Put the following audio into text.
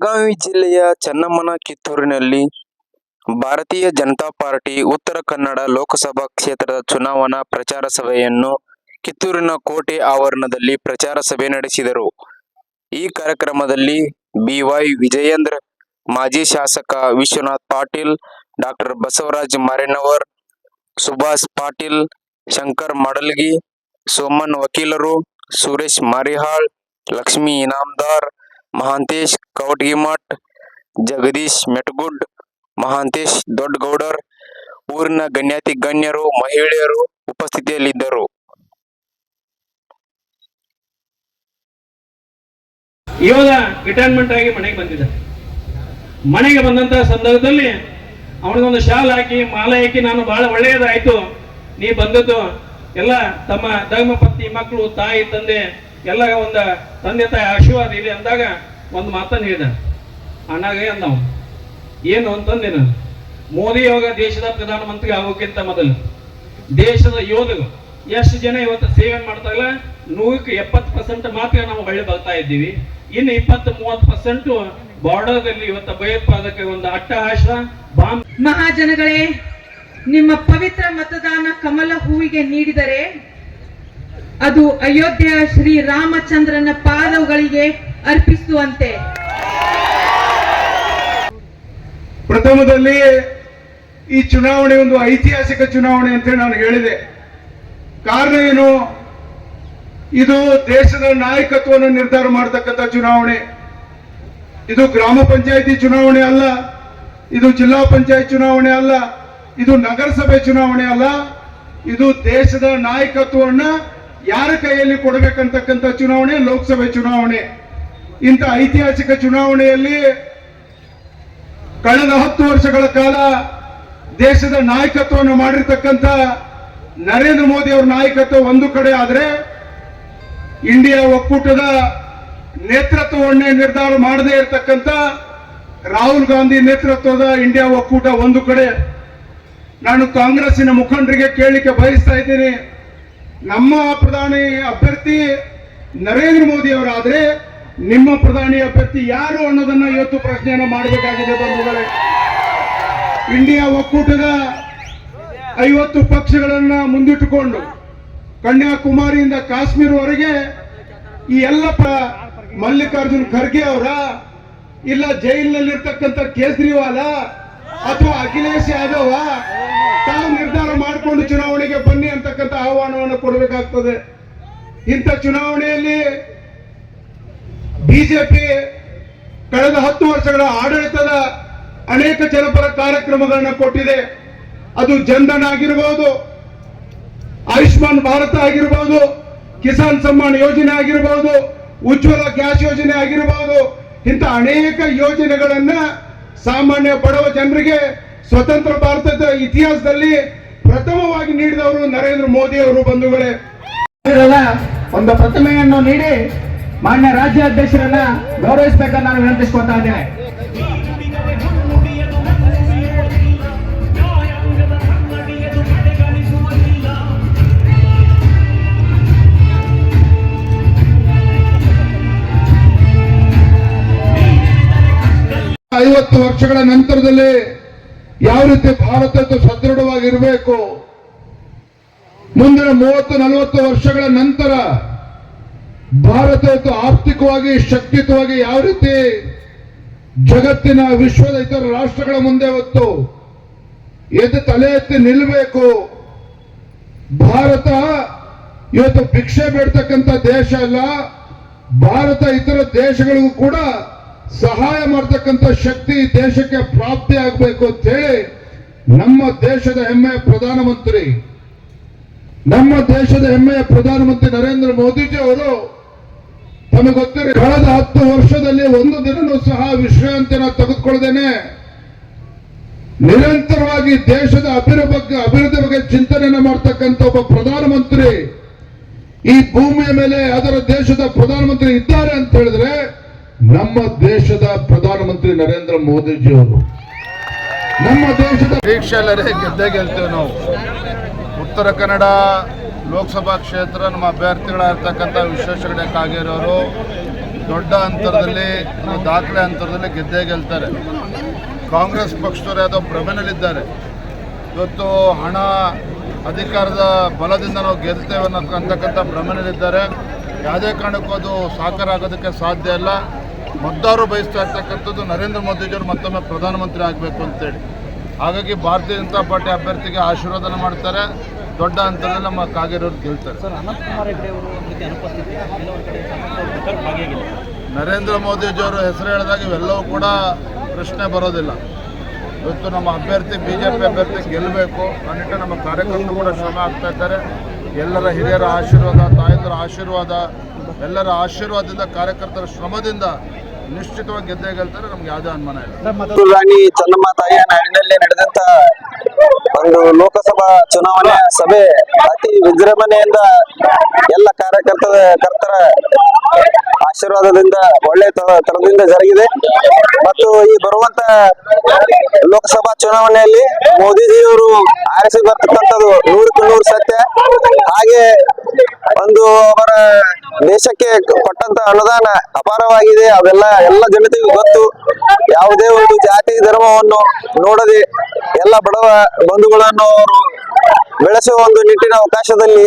ಬೆಳಗಾವಿ ಜಿಲ್ಲೆಯ ಚೆನ್ನಮ್ಮನ ಕಿತ್ತೂರಿನಲ್ಲಿ ಭಾರತೀಯ ಜನತಾ ಪಾರ್ಟಿ ಉತ್ತರ ಕನ್ನಡ ಲೋಕಸಭಾ ಕ್ಷೇತ್ರದ ಚುನಾವಣಾ ಪ್ರಚಾರ ಸಭೆಯನ್ನು ಕಿತ್ತೂರಿನ ಕೋಟೆ ಆವರಣದಲ್ಲಿ ಪ್ರಚಾರ ಸಭೆ ನಡೆಸಿದರು. ಈ ಕಾರ್ಯಕ್ರಮದಲ್ಲಿ ಬಿವೈ ವಿಜಯೇಂದ್ರ, ಮಾಜಿ ಶಾಸಕ ವಿಶ್ವನಾಥ್ ಪಾಟೀಲ್, ಡಾಕ್ಟರ್ ಬಸವರಾಜ್ ಮರೇನವರ್, ಸುಭಾಷ್ ಪಾಟೀಲ್, ಶಂಕರ್ ಮಡಲ್ಗಿ, ಸೋಮನ್ ವಕೀಲರು, ಸುರೇಶ್ ಮರಿಹಾಳ್, ಲಕ್ಷ್ಮೀ ಇನಾಮದಾರ್ ಮಹಾಂತೇಶ್ ಕವಟಗಿಮಠ್ ಜಗದೀಶ್ ಮೆಟಗುಡ್, ಮಹಾಂತೇಶ್ ದೊಡ್ಡಗೌಡರ್, ಊರಿನ ಗಣ್ಯಾತಿ ಗಣ್ಯರು, ಮಹಿಳೆಯರು ಉಪಸ್ಥಿತಿಯಲ್ಲಿದ್ದರು. ಇವಾಗ ರಿಟೈರ್ಮೆಂಟ್ ಆಗಿ ಮನೆಗೆ ಬಂದಿದ್ದ. ಮನೆಗೆ ಬಂದಂತ ಸಂದರ್ಭದಲ್ಲಿ ಅವನಿಗೊಂದು ಶಾಲ್ ಹಾಕಿ, ಮಾಲೆ ಹಾಕಿ, ನಾನು ಬಹಳ ಒಳ್ಳೆಯದಾಯ್ತು. ನೀ ಬಂದದ್ದು ಎಲ್ಲ ತಮ್ಮ ಧರ್ಮ ಪತ್ನಿ ಮಕ್ಕಳು, ತಾಯಿ, ತಂದೆ ಎಲ್ಲ ಒಂದು ತಂದೆ ತಾಯಿ ಆಶೀರ್ವಾದ ಇದೆ ಅಂದಾಗ ಒಂದು ಮಾತನ್ನು ಹೇಳಿದ. ಅಣ್ಣಾಗೆ ಅಂದವ, ಏನು ಅಂತಂದೇನು ಮೋದಿ ಯೋಗ ದೇಶದ ಪ್ರಧಾನಮಂತ್ರಿ ಆಗೋಕ್ಕಿಂತ ಮೊದಲು. ದೇಶದ ಯೋಧರು ಎಷ್ಟು ಜನ ಇವತ್ತು ಸೇವೆ ಮಾಡ್ತಾರಲ್ಲ, ನೂರಕ್ಕೆ ಎಪ್ಪತ್ತು ಪರ್ಸೆಂಟ್ ಮಾತ್ರ ನಾವು ಒಳ್ಳೆ ಬರ್ತಾ ಇದ್ದೀವಿ. ಇನ್ನು ಇಪ್ಪತ್ತು ಮೂವತ್ತು ಪರ್ಸೆಂಟ್ ಬಾರ್ಡರ್ದಲ್ಲಿ ಇವತ್ತು ಭಯೋತ್ಪಾದಕ ಒಂದು ಅಟ್ಟಹಾಸ, ಬಾಂಬ್. ಮಹಾಜನಗಳೇ, ನಿಮ್ಮ ಪವಿತ್ರ ಮತದಾನ ಕಮಲ ಹೂವಿಗೆ ನೀಡಿದರೆ ಅದು ಅಯೋಧ್ಯೆಯ ಶ್ರೀ ರಾಮಚಂದ್ರನ ಪಾದಗಳಿಗೆ ಅರ್ಪಿಸುವಂತೆ. ಪ್ರಥಮದಲ್ಲಿ ಈ ಚುನಾವಣೆ ಒಂದು ಐತಿಹಾಸಿಕ ಚುನಾವಣೆ ಅಂತ ನಾನು ಹೇಳಿದೆ. ಕಾರಣ ಏನು? ಇದು ದೇಶದ ನಾಯಕತ್ವವನ್ನು ನಿರ್ಧಾರ ಮಾಡತಕ್ಕಂಥ ಚುನಾವಣೆ. ಇದು ಗ್ರಾಮ ಪಂಚಾಯಿತಿ ಚುನಾವಣೆ ಅಲ್ಲ, ಇದು ಜಿಲ್ಲಾ ಪಂಚಾಯತ್ ಚುನಾವಣೆ ಅಲ್ಲ, ಇದು ನಗರಸಭೆ ಚುನಾವಣೆ ಅಲ್ಲ, ಇದು ದೇಶದ ನಾಯಕತ್ವವನ್ನ ಯಾರ ಕೈಯಲ್ಲಿ ಕೊಡಬೇಕಂತಕ್ಕಂಥ ಚುನಾವಣೆ? ಲೋಕಸಭೆ ಚುನಾವಣೆ. ಇಂಥ ಐತಿಹಾಸಿಕ ಚುನಾವಣೆಯಲ್ಲಿ ಕಳೆದ ಹತ್ತು ವರ್ಷಗಳ ಕಾಲ ದೇಶದ ನಾಯಕತ್ವವನ್ನು ಮಾಡಿರ್ತಕ್ಕಂಥ ನರೇಂದ್ರ ಮೋದಿ ಅವರ ನಾಯಕತ್ವ ಒಂದು ಕಡೆ ಆದರೆ ಇಂಡಿಯಾ ಒಕ್ಕೂಟದ ನೇತೃತ್ವವನ್ನೇ ನಿರ್ಧಾರ ಮಾಡದೇ ಇರತಕ್ಕಂಥ ರಾಹುಲ್ ಗಾಂಧಿ ನೇತೃತ್ವದ ಇಂಡಿಯಾ ಒಕ್ಕೂಟ ಒಂದು ಕಡೆ. ನಾನು ಕಾಂಗ್ರೆಸ್ಸಿನ ಮುಖಂಡರಿಗೆ ಕೇಳಲಿಕ್ಕೆ ಬಯಸ್ತಾ ಇದ್ದೀನಿ. ನಮ್ಮ ಪ್ರಧಾನಿ ಅಭ್ಯರ್ಥಿ ನರೇಂದ್ರ ಮೋದಿ ಅವರಾದ್ರೆ ನಿಮ್ಮ ಪ್ರಧಾನಿ ಅಭ್ಯರ್ಥಿ ಯಾರು ಅನ್ನೋದನ್ನ ಇವತ್ತು ಪ್ರಶ್ನೆಯನ್ನು ಮಾಡಬೇಕಾಗಿದೆ ಬಂಧುಗಳೇ. ಇಂಡಿಯಾ ಒಕ್ಕೂಟದ ಐವತ್ತು ಪಕ್ಷಗಳನ್ನ ಮುಂದಿಟ್ಟುಕೊಂಡು ಕನ್ಯಾಕುಮಾರಿಯಿಂದ ಕಾಶ್ಮೀರವರೆಗೆ ಈ ಎಲ್ಲ ಮಲ್ಲಿಕಾರ್ಜುನ್ ಖರ್ಗೆ ಅವರ ಇಲ್ಲ ಜೈಲಿನಲ್ಲಿರ್ತಕ್ಕಂಥ ಕೇಜ್ರಿವಾಲ ಅಥವಾ ಅಖಿಲೇಶ್ ಯಾದವ ಆಹ್ವಾನವನ್ನು ಕೊಡಬೇಕಾಗ್ತದೆ. ಇಂಥ ಚುನಾವಣೆಯಲ್ಲಿ ಬಿಜೆಪಿ ಕಳೆದ ಹತ್ತು ವರ್ಷಗಳ ಆಡಳಿತದ ಅನೇಕ ಜನಪರ ಕಾರ್ಯಕ್ರಮಗಳನ್ನು ಕೊಟ್ಟಿದೆ. ಅದು ಜನ್ಧನ್ ಆಗಿರಬಹುದು ಆಯುಷ್ಮಾನ್ ಭಾರತ ಆಗಿರಬಹುದು ಕಿಸಾನ್ ಸಮ್ಮಾನ್ ಯೋಜನೆ ಆಗಿರಬಹುದು ಉಜ್ವಲ ಗ್ಯಾಸ್ ಯೋಜನೆ ಆಗಿರಬಹುದು ಇಂಥ ಅನೇಕ ಯೋಜನೆಗಳನ್ನ ಸಾಮಾನ್ಯ ಬಡವ ಜನರಿಗೆ ಸ್ವತಂತ್ರ ಭಾರತದ ಇತಿಹಾಸದಲ್ಲಿ ಪ್ರಥಮವಾಗಿ ನೀಡಿದವರು ನರೇಂದ್ರ ಮೋದಿ ಅವರು ಬಂಧುಗಳೇ. ಒಂದು ಪ್ರತಿಮೆಯನ್ನು ನೀಡಿ ಮಾನ್ಯ ರಾಜ್ಯಾಧ್ಯಕ್ಷರನ್ನ ಗೌರವಿಸಬೇಕಂತ ನಾನು ವಿನಂತಿಸ್ಕೊತಾ ಇದ್ದೇನೆ. ಐವತ್ತು ವರ್ಷಗಳ ನಂತರದಲ್ಲಿ ಯಾವ ರೀತಿ ಭಾರತ ಸದೃಢವಾಗಿರಬೇಕು? ಮುಂದಿನ ಮೂವತ್ತು, ನಲವತ್ತು ವರ್ಷಗಳ ನಂತರ ಭಾರತ ಆರ್ಥಿಕವಾಗಿ, ಶಕ್ತಿಯುತವಾಗಿ ಯಾವ ರೀತಿ ಜಗತ್ತಿನ ವಿಶ್ವದ ಇತರ ರಾಷ್ಟ್ರಗಳ ಮುಂದೆ ಹೊತ್ತು ಎದ್ದು ತಲೆ ಎತ್ತಿ ನಿಲ್ಲಬೇಕು ಭಾರತ ಇವತ್ತು ಭಿಕ್ಷೆ ಬೇಡ್ತಕ್ಕಂಥ ದೇಶ ಅಲ್ಲ. ಭಾರತ ಇತರ ದೇಶಗಳಿಗೂ ಕೂಡ ಸಹಾಯ ಮಾಡ್ತಕ್ಕಂಥ ಶಕ್ತಿ ದೇಶಕ್ಕೆ ಪ್ರಾಪ್ತಿ ಆಗಬೇಕು ಅಂತ ಹೇಳಿ ನಮ್ಮ ದೇಶದ ಹೆಮ್ಮೆಯ ಪ್ರಧಾನಮಂತ್ರಿ, ನಮ್ಮ ದೇಶದ ಹೆಮ್ಮೆಯ ಪ್ರಧಾನಮಂತ್ರಿ ನರೇಂದ್ರ ಮೋದಿಜಿ ಅವರು ತಮಗೆ ಗೊತ್ತಿರೋ ಕಳೆದ ಹತ್ತು ವರ್ಷದಲ್ಲಿ ಒಂದು ದಿನನೂ ಸಹ ವಿಶ್ರಾಂತಿನ ತೆಗೆದುಕೊಳ್ಳದೇನೆ. ನಿರಂತರವಾಗಿ ದೇಶದ ಅಭಿವೃದ್ಧಿ ಬಗ್ಗೆ ಅಭಿವೃದ್ಧಿ ಬಗ್ಗೆ ಚಿಂತನೆಯನ್ನು ಮಾಡ್ತಕ್ಕಂಥ ಒಬ್ಬ ಪ್ರಧಾನಮಂತ್ರಿ ಈ ಭೂಮಿಯ ಮೇಲೆ ಅದರ ದೇಶದ ಪ್ರಧಾನಮಂತ್ರಿ ಇದ್ದಾರೆ ಅಂತ ಹೇಳಿದ್ರೆ ನಮ್ಮ ದೇಶದ ಪ್ರಧಾನಮಂತ್ರಿ ನರೇಂದ್ರ ಮೋದಿಜಿ ಅವರು ನಮ್ಮ ದೇಶದ ವೀಕ್ಷಲರೇ ಗೆದ್ದೆ ಗೆಲ್ತೇವೆ ನಾವು. ಉತ್ತರ ಕನ್ನಡ ಲೋಕಸಭಾ ಕ್ಷೇತ್ರ, ನಮ್ಮ ಅಭ್ಯರ್ಥಿಗಳಾಗಿರ್ತಕ್ಕಂಥ ವಿಶ್ವೇಶ್ವರ ಕಾಗೇರಿಯವರು ದೊಡ್ಡ ಅಂತರದಲ್ಲಿ ದಾಖಲೆ ಅಂತರದಲ್ಲಿ ಗೆದ್ದೇ ಗೆಲ್ತಾರೆ ಕಾಂಗ್ರೆಸ್ ಪಕ್ಷದವರು ಯಾವುದೋ ಭ್ರಮೆನಲ್ಲಿದ್ದಾರೆ. ಇವತ್ತು ಹಣ ಅಧಿಕಾರದ ಬಲದಿಂದ ನಾವು ಗೆಲ್ತೇವೆ ಅನ್ನೋ ಅಂತಕ್ಕಂಥ ಭ್ರಮೆನಲ್ಲಿದ್ದಾರೆ. ಯಾವುದೇ ಕಾರಣಕ್ಕೂ ಅದು ಸಾಕಾರ ಆಗೋದಕ್ಕೆ ಸಾಧ್ಯ ಇಲ್ಲ. ಮತದಾರರು ಬಯಸ್ತಾ ಇರ್ತಕ್ಕಂಥದ್ದು ನರೇಂದ್ರ ಮೋದಿಜಿಯವರು ಮತ್ತೊಮ್ಮೆ ಪ್ರಧಾನಮಂತ್ರಿ ಆಗಬೇಕು ಅಂತೇಳಿ. ಹಾಗಾಗಿ ಭಾರತೀಯ ಜನತಾ ಪಾರ್ಟಿ ಅಭ್ಯರ್ಥಿಗೆ ಆಶೀರ್ವಾದನ ಮಾಡ್ತಾರೆ. ದೊಡ್ಡ ಅಂತರದಲ್ಲಿ ನಮ್ಮ ಕಾಗೇರವ್ರು ಗೆಲ್ತಾರೆ. ನರೇಂದ್ರ ಮೋದಿಜಿಯವರು ಹೆಸರು ಹೇಳಿದಾಗ ಇವೆಲ್ಲವೂ ಕೂಡ ಪ್ರಶ್ನೆ ಬರೋದಿಲ್ಲ. ಇವತ್ತು ನಮ್ಮ ಅಭ್ಯರ್ಥಿ ಬಿ ಜೆ ಪಿ ಅಭ್ಯರ್ಥಿ ಗೆಲ್ಲಬೇಕು ಆ ನಿಟ್ಟಿನಲ್ಲಿ ನಮ್ಮ ಕಾರ್ಯಕರ್ತರು ಕೂಡ ಶ್ರಮ ಆಗ್ತಾ ಇದ್ದಾರೆ. ಎಲ್ಲರ ಹಿರಿಯರ ಆಶೀರ್ವಾದ, ತಾಯಂದರ ಆಶೀರ್ವಾದ, ಎಲ್ಲರ ಆಶೀರ್ವಾದದಿಂದ ಕಾರ್ಯಕರ್ತರ ಶ್ರಮದಿಂದ ನಿಶ್ಚಿತವಾಗಿ ಗೆದ್ದೇ ಗೆಲ್ತಾರೆ, ನಮ್ಗೆ ಯಾವುದೇ ಅನುಮಾನ ಇಲ್ಲ. ರಾಣಿ ಚೆನ್ನಮ್ಮ ತಾಯಿಯ ನಾಡಿನಲ್ಲಿ ನಡೆದಂತ ಒಂದು ಲೋಕಸಭಾ ಚುನಾವಣೆ ಸಭೆ ಅತಿ ವಿಜೃಂಭಣೆಯಿಂದ ಎಲ್ಲ ಕಾರ್ಯಕರ್ತರ ಕರ್ತರ ಆಶೀರ್ವಾದದಿಂದ, ಒಳ್ಳೆ ತರದಿಂದ ಜರುಗಿದೆ. ಮತ್ತು ಈ ಬರುವಂತ ಲೋಕಸಭಾ ಚುನಾವಣೆಯಲ್ಲಿ ಮೋದಿಜಿಯವರು ಆರಿಸಿ ಬರ್ತಕ್ಕಂಥದ್ದು ನೂರಕ್ಕೆ ನೂರು ಸತ್ಯ. ಹಾಗೆ ಒಂದು ಅವರ ದೇಶಕ್ಕೆ ಕೊಟ್ಟಂತ ಅನುದಾನ ಅಪಾರವಾಗಿದೆ. ಅವೆಲ್ಲ ಎಲ್ಲ ಜನತೆಗೂ ಗೊತ್ತು. ಯಾವುದೇ ಒಂದು ಜಾತಿ ಧರ್ಮವನ್ನು ನೋಡದೆ ಎಲ್ಲ ಬಡವ ಬಂಧುಗಳನ್ನು ಅವರು ಬೆಳೆಸುವ ಒಂದು ನಿಟ್ಟಿನ ಅವಕಾಶದಲ್ಲಿ